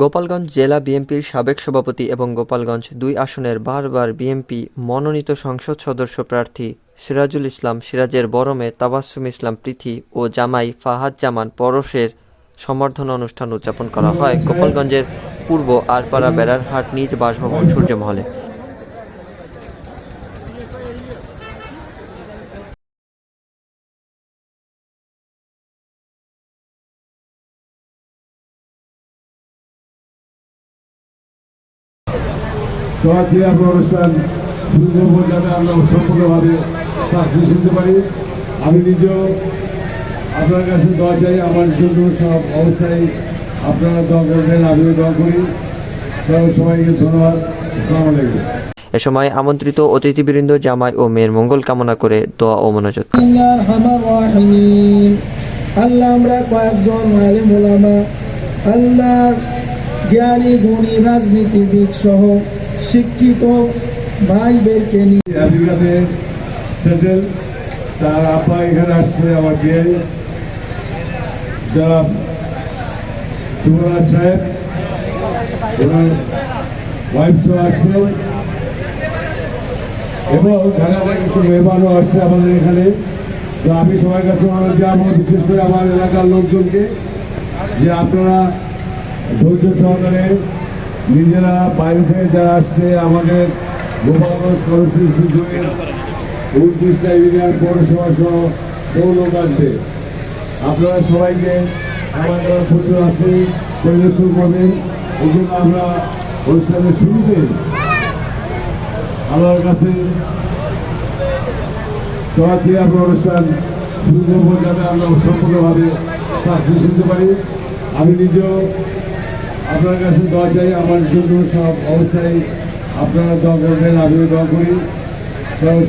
গোপালগঞ্জ জেলা বিএনপির সাবেক সভাপতি এবং গোপালগঞ্জ দুই আসনের বারবার বিএনপি মনোনীত সংসদ সদস্য প্রার্থী সিরাজুল ইসলাম সিরাজের বরমে তাবাসুম ইসলাম পৃথি ও জামাই ফাহাদ জামান পরশের সম্বর্ধনা অনুষ্ঠান উদযাপন করা হয়। গোপালগঞ্জের পূর্ব আরপাড়া বেড়ারহাট নিজ বাসভবন সূর্যমহলে। আজকে অনুষ্ঠান করব যাতে আমরা সম্পূর্ণভাবে সাকসেস হতে পারি। আমি নিজেও আপনার কাছে দোয়া চাই আমার জন্য সব অবস্থায় আপনারা দোয়া করবেন আমিও দোয়া করি। সবাইকে ধন্যবাদ। আসসালামু আলাইকুম। এ সময় আমন্ত্রিত অতিথিবৃন্দ জামাই ও মেয়ের মঙ্গল কামনা করে দোয়া ও মনোযোগ। আল্লাহ আমরা কয়েকজন আলেম ওলামা আল্লাহ জ্ঞানী গুণী রাজনীতিবিদ সহ শিক্ষিত ভাইদেরকে নিয়ে। আমেরিকাতে সেটেল, তার আপা এখানে আসছে বিয়ে। যারা যুবরাজ সাহেব, ওনার ওয়াইফ সহ আসছে। এবং ঢাকা কিছু মেহমানও আসছে আমাদের এখানে। তো আমি সবার কাছে অনুরোধ জানাব, বিশেষ করে আমার এলাকার লোকজনকে, যে আপনারা ধৈর্য সহকারে নিজেরা বাইরে থেকে যারা আসছে, আমাদের গোপালগঞ্জ কনস্টিটিউন্সি দুয়ের উনত্রিশটা ইউনিয়ন পৌরসভা সহ আসবে আপনারা সবাইকে খাবার দাবার প্রচুর আছে পরিদর্শন করবেন এই জন্য আমরা অনুষ্ঠানের শুরুতে আমার কাছে আমরা অনুষ্ঠান শুরু করব যাতে আমরা সম্পূর্ণভাবে সাকসেস হতে পারি। আমি নিজেও আপনার কাছে দোয়া চাই, আমার জন্য সব অবস্থায় আপনারা দোয়া করবেন, আমিও দোয়া করি।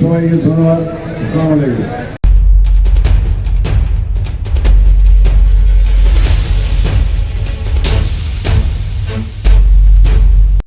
সবাইকে ধন্যবাদ। আসসালামু আলাইকুম।